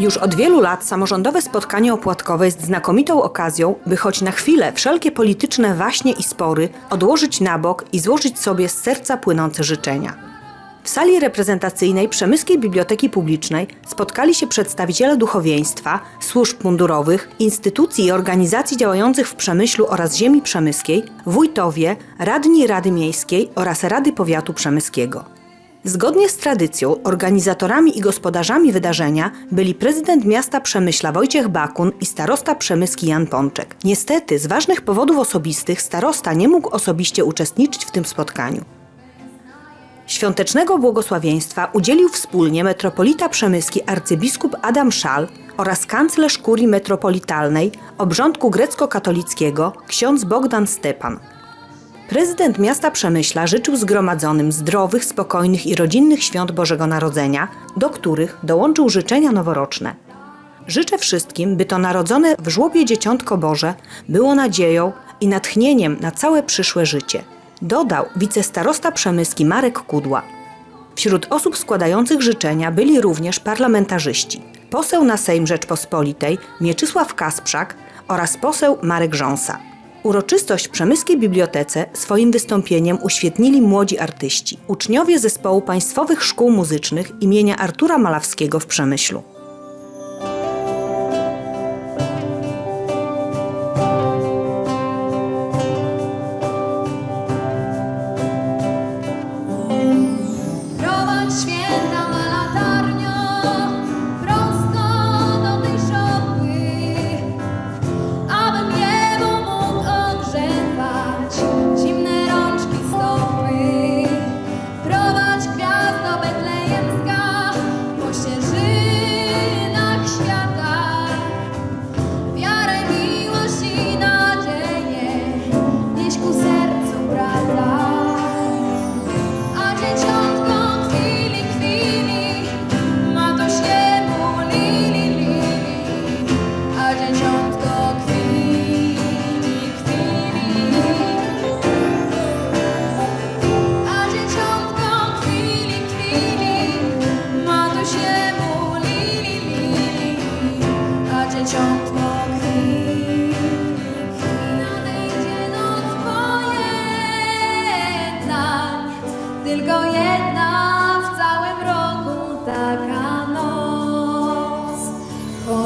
Już od wielu lat samorządowe spotkanie opłatkowe jest znakomitą okazją, by choć na chwilę wszelkie polityczne waśnie i spory odłożyć na bok i złożyć sobie z serca płynące życzenia. W sali reprezentacyjnej Przemyskiej Biblioteki Publicznej spotkali się przedstawiciele duchowieństwa, służb mundurowych, instytucji i organizacji działających w Przemyślu oraz ziemi przemyskiej, wójtowie, radni Rady Miejskiej oraz Rady Powiatu Przemyskiego. Zgodnie z tradycją, organizatorami i gospodarzami wydarzenia byli prezydent miasta Przemyśla Wojciech Bakun i starosta przemyski Jan Pączek. Niestety, z ważnych powodów osobistych starosta nie mógł osobiście uczestniczyć w tym spotkaniu. Świątecznego błogosławieństwa udzielił wspólnie metropolita przemyski arcybiskup Adam Szal oraz kanclerz kurii metropolitalnej obrządku grecko-katolickiego ksiądz Bogdan Stepan. Prezydent miasta Przemyśla życzył zgromadzonym zdrowych, spokojnych i rodzinnych świąt Bożego Narodzenia, do których dołączył życzenia noworoczne. Życzę wszystkim, by to narodzone w żłobie dzieciątko Boże było nadzieją i natchnieniem na całe przyszłe życie. Dodał wicestarosta przemyski Marek Kudła. Wśród osób składających życzenia byli również parlamentarzyści. Poseł na Sejm Rzeczpospolitej Mieczysław Kasprzak oraz poseł Marek Rząsa. Uroczystość Przemyskiej Bibliotece swoim wystąpieniem uświetnili młodzi artyści, uczniowie zespołu Państwowych Szkół Muzycznych imienia Artura Malawskiego w Przemyślu.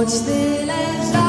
choć tyle żal.